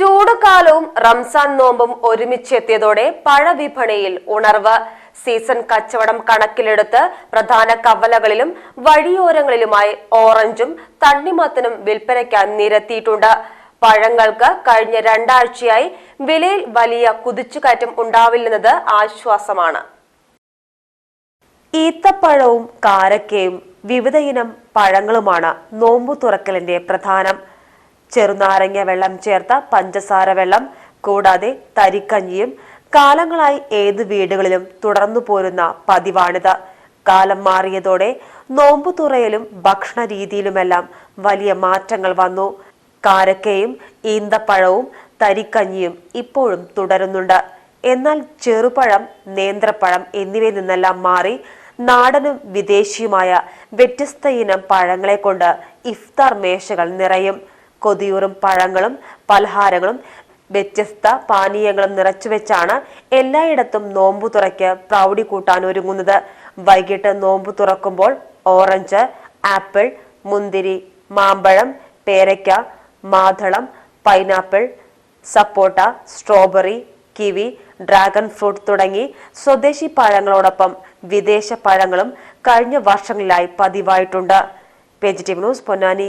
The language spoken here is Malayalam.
ചൂടുകാലവും റംസാൻ നോമ്പും ഒരുമിച്ചെത്തിയതോടെ പഴവിപണിയിൽ ഉണർവ്. സീസൺ കച്ചവടം കണക്കിലെടുത്ത് പ്രധാന കവലകളിലും വഴിയോരങ്ങളിലുമായി ഓറഞ്ചും തണ്ണിമത്തനും വിൽപ്പനയ്ക്കാൻ നിരത്തിയിട്ടുണ്ട്. പഴങ്ങൾക്ക് കഴിഞ്ഞ രണ്ടാഴ്ചയായി വിലയിൽ വലിയ കുതിച്ചുകയറ്റം ഉണ്ടാവില്ലെന്നത് ആശ്വാസമാണ്. ഈത്തപ്പഴവും കാരക്കയും വിവിധയിനം പഴങ്ങളുമാണ് നോമ്പു തുറക്കലിന്റെ പ്രധാനം. ചെറുനാരങ്ങ വെള്ളം ചേർത്ത പഞ്ചസാര വെള്ളം കൂടാതെ തരിക്കഞ്ഞിയും. കാലങ്ങളായി ഏത് വീടുകളിലും തുടർന്നു പോരുന്ന പതിവാണിത്. കാലം മാറിയതോടെ നോമ്പു തുറയിലും ഭക്ഷണ രീതിയിലുമെല്ലാം വലിയ മാറ്റങ്ങൾ വന്നു. കാരക്കയും ഈന്തപ്പഴവും തരിക്കഞ്ഞിയും ഇപ്പോഴും തുടരുന്നുണ്ട്. എന്നാൽ ചെറുപഴം നേന്ത്രപ്പഴം എന്നിവയിൽ നിന്നെല്ലാം മാറി നാടനും വിദേശിയുമായ വ്യത്യസ്ത ഇനം പഴങ്ങളെ കൊണ്ട് ഇഫ്താർ മേശകൾ നിറയും. കൊതിയൂറും പഴങ്ങളും പലഹാരങ്ങളും വ്യത്യസ്ത പാനീയങ്ങളും നിറച്ചുവെച്ചാണ് എല്ലായിടത്തും നോമ്പു തുറയ്ക്ക് പ്രൗഢി കൂട്ടാൻ ഒരുങ്ങുന്നത്. വൈകിട്ട് നോമ്പു തുറക്കുമ്പോൾ ഓറഞ്ച് ആപ്പിൾ മുന്തിരി മാമ്പഴം പേരയ്ക്ക മാതളം pineapple sapota strawberry kiwi dragon fruit തുടങ്ങി സ്വദേശി പഴങ്ങളോടൊപ്പം വിദേശ പഴങ്ങളും കഴിഞ്ഞ വർഷങ്ങളിലായി പതിവായിട്ടുണ്ട്. Vegetable news Ponnani.